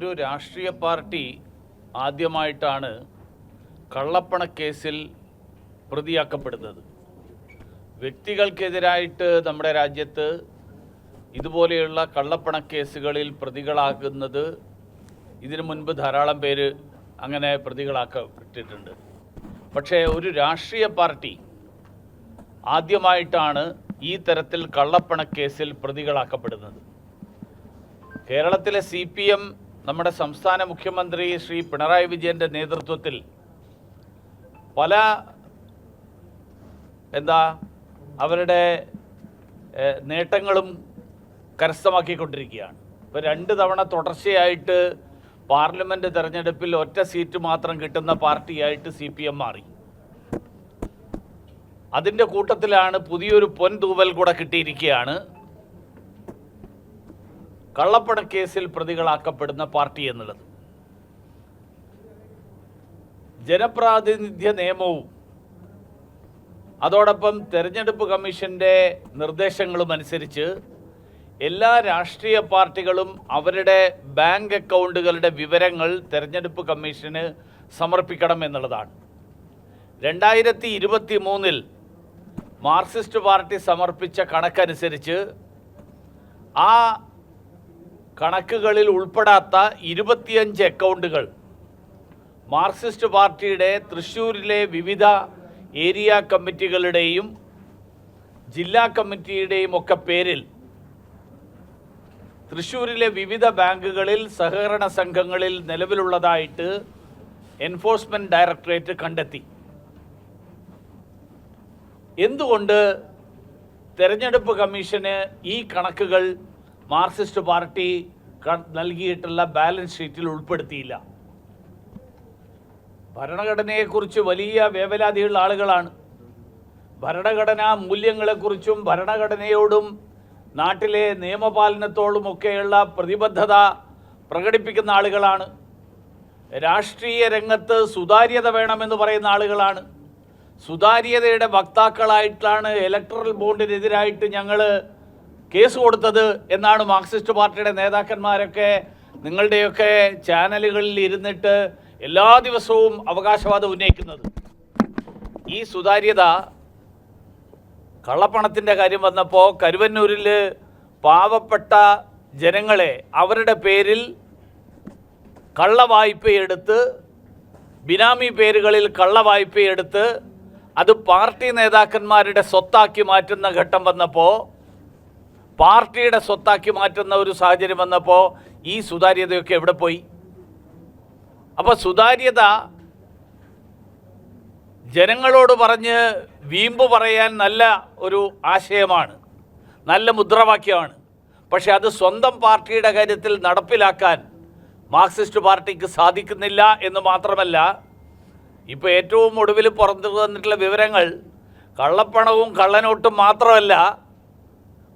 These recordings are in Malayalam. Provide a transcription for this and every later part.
ഒരു രാഷ്ട്രീയ പാർട്ടി ആദ്യമായിട്ടാണ് കള്ളപ്പണക്കേസിൽ പ്രതിയാക്കപ്പെടുന്നത്. വ്യക്തികൾക്കെതിരായിട്ട് നമ്മുടെ രാജ്യത്ത് ഇതുപോലെയുള്ള കള്ളപ്പണക്കേസുകളിൽ പ്രതികളാകുന്നത് ഇതിനു മുൻപ് ധാരാളം പേര് അങ്ങനെ പ്രതികളാക്കപ്പെട്ടിട്ടുണ്ട്. പക്ഷേ ഒരു രാഷ്ട്രീയ പാർട്ടി ആദ്യമായിട്ടാണ് ഈ തരത്തിൽ കള്ളപ്പണക്കേസിൽ പ്രതികളാക്കപ്പെടുന്നത്. കേരളത്തിലെ സി പി എം നമ്മുടെ സംസ്ഥാന മുഖ്യമന്ത്രി ശ്രീ പിണറായി വിജയന്റെ നേതൃത്വത്തിൽ പല എന്താ അവരുടെ നേട്ടങ്ങളും കരസ്ഥമാക്കിക്കൊണ്ടിരിക്കുകയാണ്. ഇപ്പോൾ രണ്ട് തവണ തുടർച്ചയായിട്ട് പാർലമെന്റ് തെരഞ്ഞെടുപ്പിൽ ഒറ്റ സീറ്റ് മാത്രം കിട്ടുന്ന പാർട്ടിയായിട്ട് സി പി എം മാറി. അതിന്റെ കൂട്ടത്തിലാണ് പുതിയൊരു പൊൻതൂവൽ കൂടെ കിട്ടിയിരിക്കുകയാണ്. കള്ളപ്പണക്കേസിൽ പ്രതികളാക്കപ്പെടുന്ന പാർട്ടി എന്നുള്ളത്. ജനപ്രാതിനിധ്യ നിയമവും അതോടൊപ്പം തെരഞ്ഞെടുപ്പ് കമ്മീഷന്റെ നിർദ്ദേശങ്ങളും അനുസരിച്ച് എല്ലാ രാഷ്ട്രീയ പാർട്ടികളും അവരുടെ ബാങ്ക് അക്കൗണ്ടുകളുടെ വിവരങ്ങൾ തെരഞ്ഞെടുപ്പ് കമ്മീഷന് സമർപ്പിക്കണം എന്നുള്ളതാണ്. രണ്ടായിരത്തി ഇരുപത്തി മൂന്നിൽ മാർക്സിസ്റ്റ് പാർട്ടി സമർപ്പിച്ച കണക്കനുസരിച്ച് ആ കണക്കുകളിൽ ഉൾപ്പെടാത്ത ഇരുപത്തിയഞ്ച് അക്കൗണ്ടുകൾ. മാർക്സിസ്റ്റ് പാർട്ടിയുടെ തൃശ്ശൂരിലെ വിവിധ ഏരിയ കമ്മിറ്റികളുടെയും ജില്ലാ കമ്മിറ്റിയുടെയും ഒക്കെ പേരിൽ തൃശ്ശൂരിലെ വിവിധ ബാങ്കുകളിൽ സഹകരണ സംഘങ്ങളിൽ നിലവിലുള്ളതായിട്ട് എൻഫോഴ്സ്മെന്റ് ഡയറക്ടറേറ്റ് കണ്ടെത്തി. എന്തുകൊണ്ട് തെരഞ്ഞെടുപ്പ് കമ്മീഷന് ഈ കണക്കുകൾ മാർക്സിസ്റ്റ് പാർട്ടി നൽകിയിട്ടുള്ള ബാലൻസ് ഷീറ്റിൽ ഉൾപ്പെടുത്തിയില്ല. ഭരണഘടനയെക്കുറിച്ച് വലിയ വേവലാതിയുള്ള ആളുകളാണ്. ഭരണഘടനാ മൂല്യങ്ങളെക്കുറിച്ചും ഭരണഘടനയോടും നാട്ടിലെ നിയമപാലനത്തോടുമൊക്കെയുള്ള പ്രതിബദ്ധത പ്രകടിപ്പിക്കുന്ന ആളുകളാണ്. രാഷ്ട്രീയ രംഗത്ത് സുതാര്യത വേണമെന്ന് പറയുന്ന ആളുകളാണ്. സുതാര്യതയുടെ വക്താക്കളായിട്ടാണ് ഇലക്ട്രൽ ബോണ്ടിനെതിരായിട്ട് ഞങ്ങൾ കേസ് കൊടുത്തത് എന്നാണ് മാർക്സിസ്റ്റ് പാർട്ടിയുടെ നേതാക്കന്മാരൊക്കെ നിങ്ങളുടെയൊക്കെ ചാനലുകളിൽ ഇരുന്നിട്ട് എല്ലാ ദിവസവും അവകാശവാദം ഉന്നയിക്കുന്നത്. ഈ സുതാര്യത കള്ളപ്പണത്തിന്റെ കാര്യം വന്നപ്പോൾ കരുവന്നൂരിൽ പാവപ്പെട്ട ജനങ്ങളെ അവരുടെ പേരിൽ കള്ളവായ്പയെടുത്ത് ബിനാമി പേരുകളിൽ കള്ളവായ്പയെടുത്ത് അത് പാർട്ടി നേതാക്കന്മാരുടെ സ്വത്താക്കി മാറ്റുന്ന ഘട്ടം വന്നപ്പോൾ പാർട്ടിയുടെ സ്വത്താക്കി മാറ്റുന്ന ഒരു സാഹചര്യം വന്നപ്പോൾ ഈ സുതാര്യതയൊക്കെ എവിടെ പോയി? അപ്പോൾ സുതാര്യത ജനങ്ങളോട് പറഞ്ഞ് വീമ്പ് പറയാൻ നല്ല ഒരു ആശയമാണ് നല്ല മുദ്രാവാക്യമാണ്. പക്ഷെ അത് സ്വന്തം പാർട്ടിയുടെ കാര്യത്തിൽ നടപ്പിലാക്കാൻ മാർക്സിസ്റ്റ് പാർട്ടിക്ക് സാധിക്കുന്നില്ല എന്ന് മാത്രമല്ല ഇപ്പോൾ ഏറ്റവും ഒടുവിൽ പുറത്തു വന്നിട്ടുള്ള വിവരങ്ങൾ കള്ളപ്പണവും കള്ളനോട്ടും മാത്രമല്ല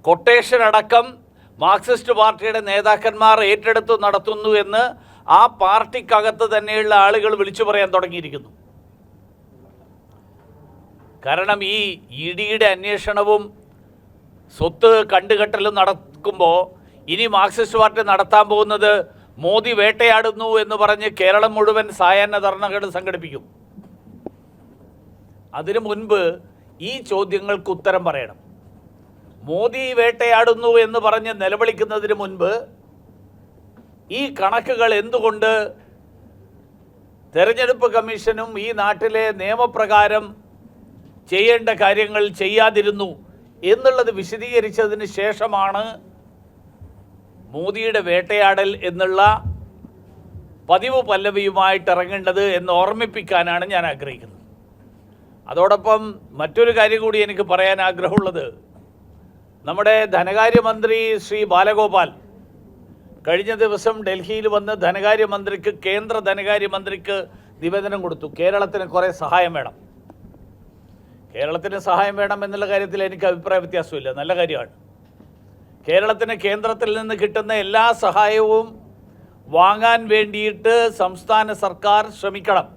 കൊട്ടേഷൻ അടക്കം മാർക്സിസ്റ്റ് പാർട്ടിയുടെ നേതാക്കന്മാർ ഏറ്റെടുത്ത് നടത്തുന്നു എന്ന് ആ പാർട്ടിക്കകത്ത് തന്നെയുള്ള ആളുകൾ വിളിച്ചു പറയാൻ തുടങ്ങിയിരിക്കുന്നു. കാരണം ഈ ഇ ഡിയുടെ അന്വേഷണവും സ്വത്ത് കണ്ടുകെട്ടലും നടക്കുമ്പോൾ ഇനി മാർക്സിസ്റ്റ് പാർട്ടി നടത്താൻ പോകുന്നത് മോദി വേട്ടയാടുന്നു എന്ന് പറഞ്ഞ് കേരളം മുഴുവൻ സായാഹ്ന ധർണകൾ സംഘടിപ്പിക്കും. അതിനു മുൻപ് ഈ ചോദ്യങ്ങൾക്ക് ഉത്തരം പറയണം. മോദി വേട്ടയാടുന്നു എന്ന് പറഞ്ഞ് നിലവിളിക്കുന്നതിന് മുൻപ് ഈ കണക്കുകൾ എന്തുകൊണ്ട് തെരഞ്ഞെടുപ്പ് കമ്മീഷനും ഈ നാട്ടിലെ നിയമപ്രകാരം ചെയ്യേണ്ട കാര്യങ്ങൾ ചെയ്യാതിരുന്നു എന്നുള്ളത് വിശദീകരിച്ചതിന് ശേഷമാണ് മോദിയുടെ വേട്ടയാടൽ എന്നുള്ള പതിവ് പല്ലവിയുമായിട്ട് ഇറങ്ങേണ്ടത് എന്ന് ഓർമ്മിപ്പിക്കാനാണ് ഞാൻ ആഗ്രഹിക്കുന്നത്. അതോടൊപ്പം മറ്റൊരു കാര്യം കൂടി എനിക്ക് പറയാൻ ആഗ്രഹമുള്ളത്. നമ്മുടെ ധനകാര്യമന്ത്രി ശ്രീ ബാലഗോപാൽ കഴിഞ്ഞ ദിവസം ഡൽഹിയിൽ വന്ന് ധനകാര്യമന്ത്രിക്ക് കേന്ദ്ര ധനകാര്യമന്ത്രിക്ക് നിവേദനം കൊടുത്തു. കേരളത്തിന് കുറേ സഹായം വേണം. കേരളത്തിന് സഹായം വേണം എന്നുള്ള കാര്യത്തിൽ എനിക്ക് അഭിപ്രായ വ്യത്യാസമില്ല. നല്ല കാര്യമാണ്. കേരളത്തിന് കേന്ദ്രത്തിൽ നിന്ന് കിട്ടുന്ന എല്ലാ സഹായവും വാങ്ങാൻ വേണ്ടിയിട്ട് സംസ്ഥാന സർക്കാർ ശ്രമിക്കണം.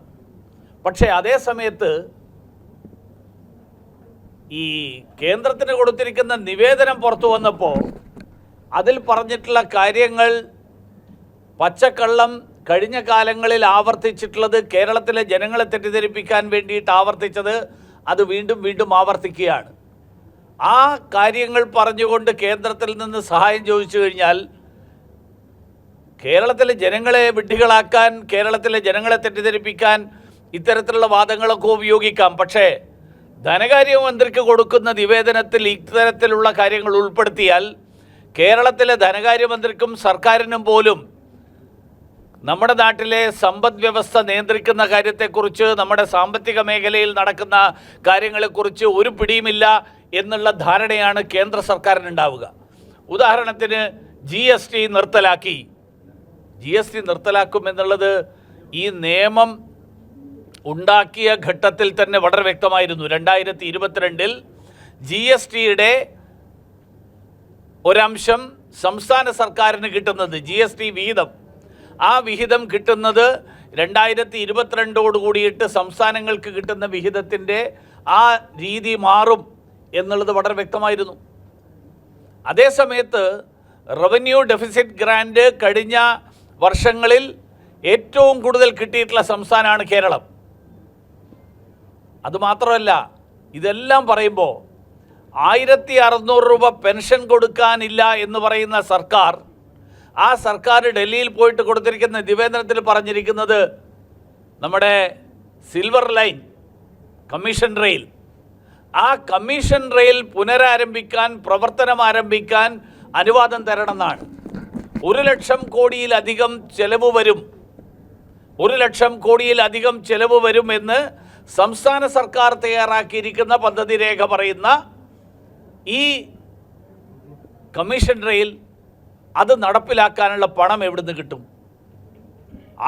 പക്ഷേ അതേ സമയത്ത് ഈ കേന്ദ്രത്തിന് കൊടുത്തിരിക്കുന്ന നിവേദനം പുറത്തു വന്നപ്പോൾ അതിൽ പറഞ്ഞിട്ടുള്ള കാര്യങ്ങൾ പച്ചക്കള്ളം കഴിഞ്ഞ കാലങ്ങളിൽ ആവർത്തിച്ചിട്ടുള്ളത് കേരളത്തിലെ ജനങ്ങളെ തെറ്റിദ്ധരിപ്പിക്കാൻ വേണ്ടിയിട്ട് ആവർത്തിച്ചത് അത് വീണ്ടും വീണ്ടും ആവർത്തിക്കുകയാണ്. ആ കാര്യങ്ങൾ പറഞ്ഞുകൊണ്ട് കേന്ദ്രത്തിൽ നിന്ന് സഹായം ചോദിച്ചു കഴിഞ്ഞാൽ കേരളത്തിലെ ജനങ്ങളെ വിഡ്ഢികളാക്കാൻ കേരളത്തിലെ ജനങ്ങളെ തെറ്റിദ്ധരിപ്പിക്കാൻ ഇത്തരത്തിലുള്ള വാദങ്ങളൊക്കെ ഉപയോഗിക്കാം. പക്ഷേ ധനകാര്യമന്ത്രിക്ക് കൊടുക്കുന്ന നിവേദനത്തിൽ ഇത്തരത്തിലുള്ള കാര്യങ്ങൾ ഉൾപ്പെടുത്തിയാൽ കേരളത്തിലെ ധനകാര്യമന്ത്രിക്കും സർക്കാരിനും പോലും നമ്മുടെ നാട്ടിലെ സമ്പദ് വ്യവസ്ഥ നിയന്ത്രിക്കുന്ന കാര്യത്തെക്കുറിച്ച് നമ്മുടെ സാമ്പത്തിക മേഖലയിൽ നടക്കുന്ന കാര്യങ്ങളെക്കുറിച്ച് ഒരു പിടിയുമില്ല എന്നുള്ള ധാരണയാണ് കേന്ദ്ര സർക്കാരിനുണ്ടാവുക. ഉദാഹരണത്തിന് ജി എസ് ടി നിർത്തലാക്കി. ജി എസ് ടി നിർത്തലാക്കും എന്നുള്ളത് ഈ നിയമം ഉണ്ടാക്കിയ ഘട്ടത്തിൽ തന്നെ വളരെ വ്യക്തമായിരുന്നു. രണ്ടായിരത്തി ഇരുപത്തിരണ്ടിൽ ജി എസ് ടിയുടെ ഒരംശം സംസ്ഥാന സർക്കാരിന് കിട്ടുന്നത് ജി എസ് ടി വിഹിതം. ആ വിഹിതം കിട്ടുന്നത് രണ്ടായിരത്തി ഇരുപത്തിരണ്ടോട് കൂടിയിട്ട് സംസ്ഥാനങ്ങൾക്ക് കിട്ടുന്ന വിഹിതത്തിന്റെ ആ രീതി മാറും എന്നുള്ളത് വളരെ വ്യക്തമായിരുന്നു. അതേസമയത്ത് റവന്യൂ ഡെഫിസിറ്റ് ഗ്രാൻഡ് കഴിഞ്ഞ വർഷങ്ങളിൽ ഏറ്റവും കൂടുതൽ കിട്ടിയിട്ടുള്ള സംസ്ഥാനമാണ് കേരളം. അതുമാത്രമല്ല ഇതെല്ലാം പറയുമ്പോൾ ആയിരത്തി അറുന്നൂറ് രൂപ പെൻഷൻ കൊടുക്കാനില്ല എന്ന് പറയുന്ന സർക്കാർ ആ സർക്കാർ ഡൽഹിയിൽ പോയിട്ട് കൊടുത്തിരിക്കുന്ന നിവേദനത്തിൽ പറഞ്ഞിരിക്കുന്നത് നമ്മുടെ സിൽവർ ലൈൻ കമ്മീഷൻ റെയിൽ. ആ കമ്മീഷൻ റെയിൽ പുനരാരംഭിക്കാൻ പ്രവർത്തനം ആരംഭിക്കാൻ അനുവാദം തരണമെന്നാണ്. ഒരു ലക്ഷം കോടിയിലധികം ചെലവ് വരും. ഒരു ലക്ഷം കോടിയിലധികം ചെലവ് വരുമെന്ന് സംസ്ഥാന സർക്കാർ തയ്യാറാക്കിയിരിക്കുന്ന പദ്ധതി രേഖ പറയുന്ന ഈ കമ്മീഷൻ റെയിൽ അത് നടപ്പിലാക്കാനുള്ള പണം എവിടുന്ന് കിട്ടും?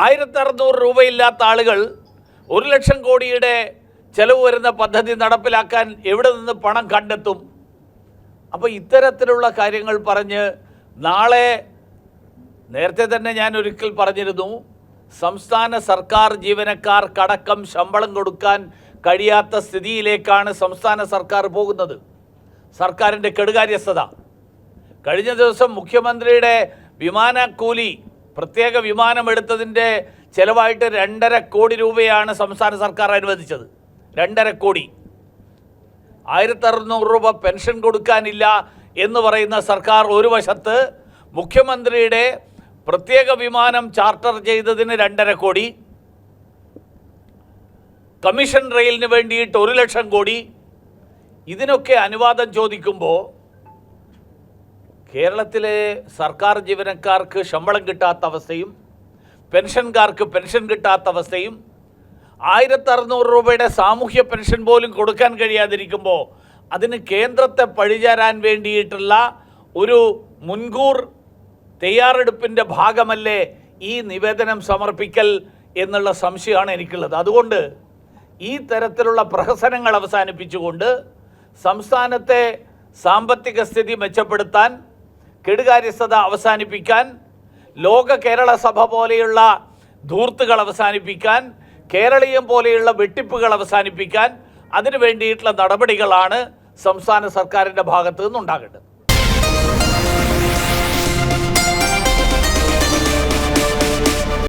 ആയിരത്തി അറുന്നൂറ് രൂപയില്ലാത്ത ആളുകൾ ഒരു ലക്ഷം കോടിയുടെ ചെലവ് വരുന്ന പദ്ധതി നടപ്പിലാക്കാൻ എവിടെ നിന്ന് പണം കണ്ടെത്തും? അപ്പോൾ ഇത്തരത്തിലുള്ള കാര്യങ്ങൾ പറഞ്ഞ് നാളെ നേരത്തെ തന്നെ ഞാൻ ഒരിക്കൽ പറഞ്ഞിരുന്നു സംസ്ഥാന സർക്കാർ ജീവനക്കാർ ജീവനക്കാർക്കടക്കം ശമ്പളം കൊടുക്കാൻ കഴിയാത്ത സ്ഥിതിയിലേക്കാണ് സംസ്ഥാന സർക്കാർ പോകുന്നത്. സർക്കാരിന്റെ കെടുകാര്യസ്ഥത. കഴിഞ്ഞ ദിവസം മുഖ്യമന്ത്രിയുടെ വിമാനക്കൂലി പ്രത്യേക വിമാനം എടുത്തതിന്റെ ചിലവായിട്ട് രണ്ടര കോടി രൂപയാണ് സംസ്ഥാന സർക്കാർ അനുവദിച്ചത്. രണ്ടര കോടി. ആയിരത്തി അറുന്നൂറ് രൂപ പെൻഷൻ കൊടുക്കാനില്ല എന്ന് പറയുന്ന സർക്കാർ ഒരു വശത്ത് മുഖ്യമന്ത്രിയുടെ പ്രത്യേക വിമാനം ചാർട്ടർ ചെയ്തതിന് രണ്ടര കോടി കമ്മീഷൻ റെയിലിന് വേണ്ടിയിട്ട് ഒരു ലക്ഷം കോടി. ഇതിനൊക്കെ അനുവാദം ചോദിക്കുമ്പോൾ കേരളത്തിലെ സർക്കാർ ജീവനക്കാർക്ക് ശമ്പളം കിട്ടാത്ത അവസ്ഥയും പെൻഷൻകാർക്ക് പെൻഷൻ കിട്ടാത്ത അവസ്ഥയും ആയിരത്തി അറുന്നൂറ് രൂപയുടെ സാമൂഹ്യ പെൻഷൻ പോലും കൊടുക്കാൻ കഴിയാതിരിക്കുമ്പോൾ അതിന് കേന്ദ്രത്തെ പഴിചാരാൻ വേണ്ടിയിട്ടുള്ള ഒരു മുൻകൂർ തയ്യാറെടുപ്പിന്റെ ഭാഗമല്ലേ ഈ നിവേദനം സമർപ്പിക്കൽ എന്നുള്ള സംശയമാണ് എനിക്കുള്ളത്. അതുകൊണ്ട് ഈ തരത്തിലുള്ള പ്രഹസനങ്ങൾ അവസാനിപ്പിച്ചുകൊണ്ട് സംസ്ഥാനത്തെ സാമ്പത്തിക സ്ഥിതി മെച്ചപ്പെടുത്താൻ കെടുകാര്യസ്ഥത അവസാനിപ്പിക്കാൻ ലോക കേരള സഭ പോലെയുള്ള ധൂർത്തുകൾ അവസാനിപ്പിക്കാൻ കേരളീയം പോലെയുള്ള വെട്ടിപ്പുകൾ അവസാനിപ്പിക്കാൻ അതിനു വേണ്ടിയിട്ടുള്ള നടപടികളാണ് സംസ്ഥാന സർക്കാരിന്റെ ഭാഗത്തു നിന്നുണ്ടാകേണ്ടത്.